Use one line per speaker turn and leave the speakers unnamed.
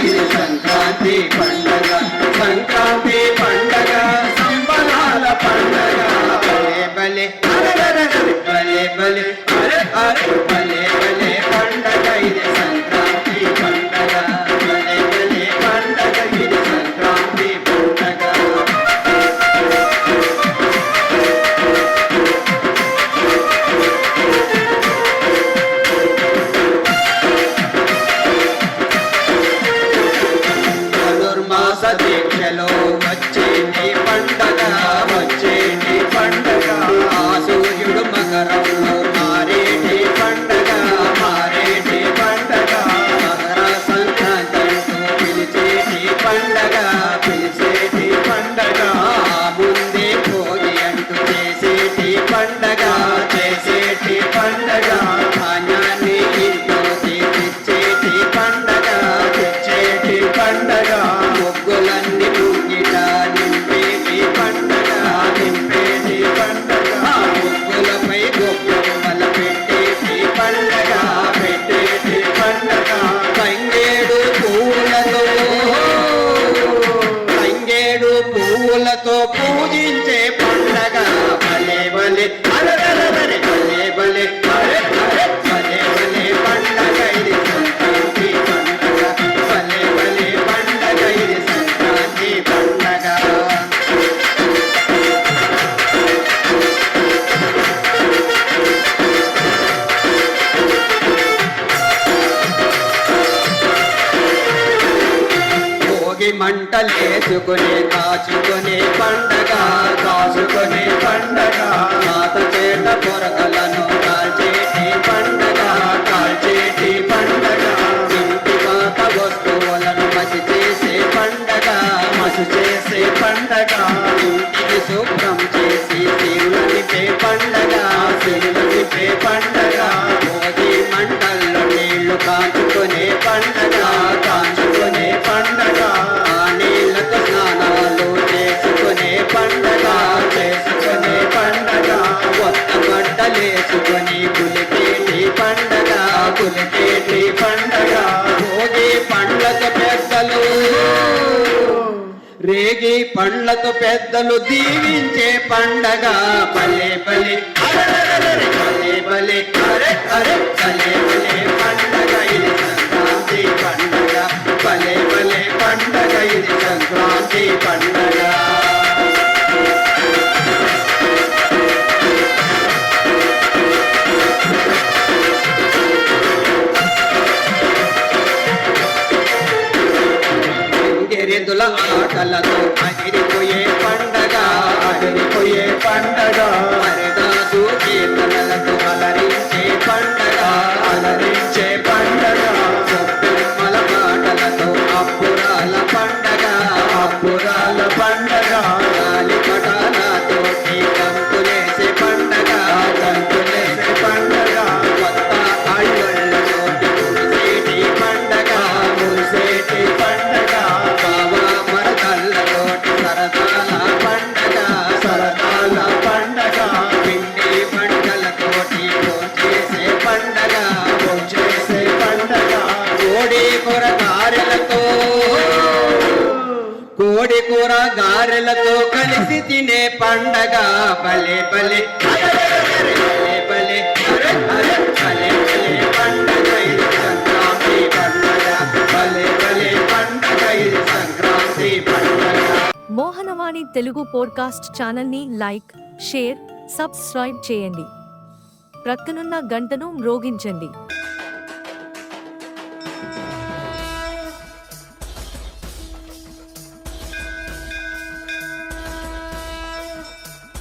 రైతు సంక్రాంతి పండగ. సంక్రాంతి పండగ సంబరాల పండగ. బలే బలే బలే. బలే బలే. భోగి కాచుకుని పండగ కాచుకుని పండగ. మాత చేత పొరకలను కాల్చేటి పండగ కాల్చే బట్టలేసుకొని పులికేటి పండగ పులికేటి పండగ. భోగి పండ్లతో పెద్దలు. రేగి పండ్లతో పెద్దలు దీవించే పండగ. పల్లె పల్లె పల్లె పల్లె అరే అరే పల్లె పల్లె పండగ. గిరిదుల ఆటలతో అదిరిపోయే పండగ అదిరిపోయే పండగ. హరిదాసు కీర్తనలతో అలరించే పండగ అలరించే పండగ. గొప్పెమ్మల పాటలతో అప్పురాల పండగ అప్పురాల పండగ. కోడి కూర గారెలతో కలిసి తినే పండగ. భలే భలే.
మోహనవాణి తెలుగు పోడ్కాస్ట్ ఛానల్ని లైక్ షేర్ సబ్స్క్రైబ్ చేయండి. ప్రక్కనున్న గంటను మ్రోగించండి.